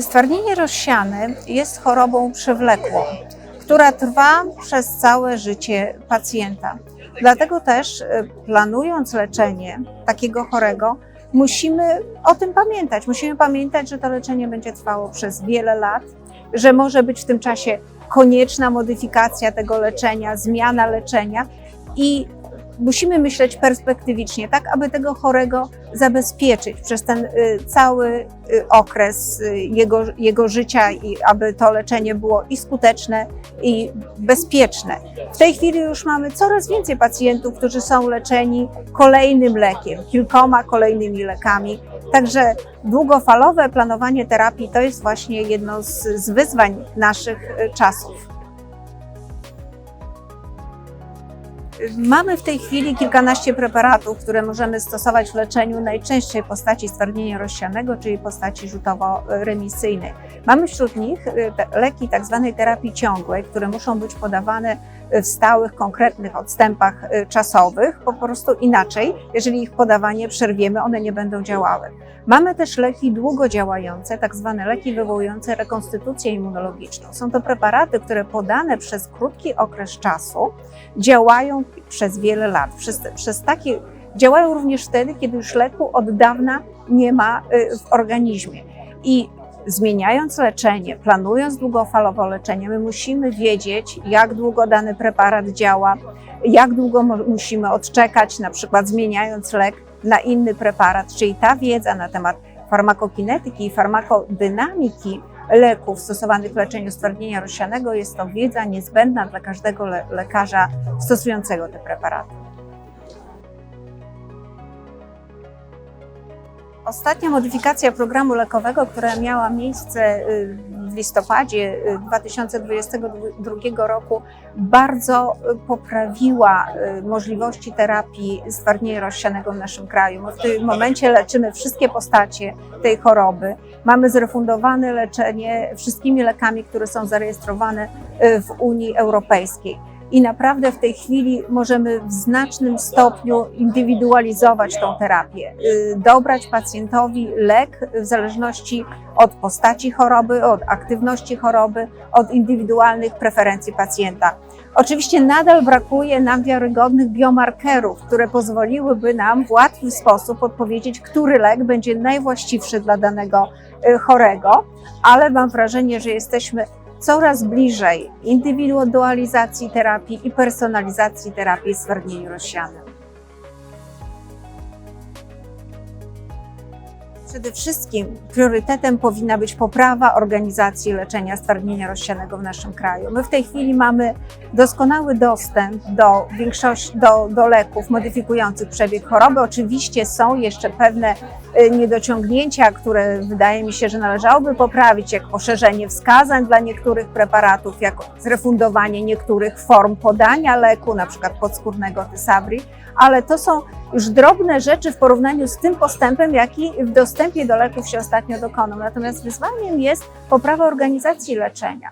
Stwardnienie rozsiane jest chorobą przewlekłą, która trwa przez całe życie pacjenta. Dlatego też e, planując leczenie takiego chorego, musimy o tym pamiętać. Musimy pamiętać, że to leczenie będzie trwało przez wiele lat, że może być w tym czasie konieczna modyfikacja tego leczenia, zmiana leczenia i musimy myśleć perspektywicznie, tak aby tego chorego zabezpieczyć przez ten y, cały y, okres y, jego, jego życia i aby to leczenie było i skuteczne, i bezpieczne. W tej chwili już mamy coraz więcej pacjentów, którzy są leczeni kolejnym lekiem, kilkoma kolejnymi lekami. Także długofalowe planowanie terapii to jest właśnie jedno z, z wyzwań naszych czasów. Mamy w tej chwili kilkanaście preparatów, które możemy stosować w leczeniu najczęstszej postaci stwardnienia rozsianego, czyli postaci rzutowo-remisyjnej. Mamy wśród nich y, leki tzw. terapii ciągłej, które muszą być podawane w stałych, konkretnych odstępach y, czasowych, po prostu inaczej, jeżeli ich podawanie przerwiemy, one nie będą działały. Mamy też leki długodziałające, tak zwane leki wywołujące rekonstytucję immunologiczną. Są to preparaty, które podane przez krótki okres czasu działają przez wiele lat. Przez, przez takie, działają również wtedy, kiedy już leku od dawna nie ma y, w organizmie. I zmieniając leczenie, planując długofalowo leczenie, my musimy wiedzieć, jak długo dany preparat działa, jak długo musimy odczekać, na przykład zmieniając lek na inny preparat, czyli ta wiedza na temat farmakokinetyki i farmakodynamiki leków stosowanych w leczeniu stwardnienia rozsianego jest to wiedza niezbędna dla każdego le lekarza stosującego te preparaty. Ostatnia modyfikacja programu lekowego, która miała miejsce y, w listopadzie 2022 roku, bardzo poprawiła y, możliwości terapii stwardnienia rozsianego w naszym kraju. W tym momencie leczymy wszystkie postacie tej choroby. Mamy zrefundowane leczenie wszystkimi lekami, które są zarejestrowane y, w Unii Europejskiej i naprawdę w tej chwili możemy w znacznym stopniu indywidualizować tą terapię, y, dobrać pacjentowi lek w zależności od postaci choroby, od aktywności choroby, od indywidualnych preferencji pacjenta. Oczywiście nadal brakuje nam wiarygodnych biomarkerów, które pozwoliłyby nam w łatwy sposób odpowiedzieć, który lek będzie najwłaściwszy dla danego y, chorego, ale mam wrażenie, że jesteśmy coraz bliżej indywidualizacji terapii i personalizacji terapii w stwardnieniu rozsianym. Przede wszystkim priorytetem powinna być poprawa organizacji leczenia stwardnienia rozsianego w naszym kraju. My w tej chwili mamy doskonały dostęp do większości, do, do leków modyfikujących przebieg choroby. Oczywiście są jeszcze pewne niedociągnięcia, które wydaje mi się, że należałoby poprawić, jak poszerzenie wskazań dla niektórych preparatów, jak zrefundowanie niektórych form podania leku, na przykład podskórnego Tysabri, ale to są już drobne rzeczy w porównaniu z tym postępem, jaki w dostępie do leków się ostatnio dokonał. Natomiast wyzwaniem jest poprawa organizacji leczenia.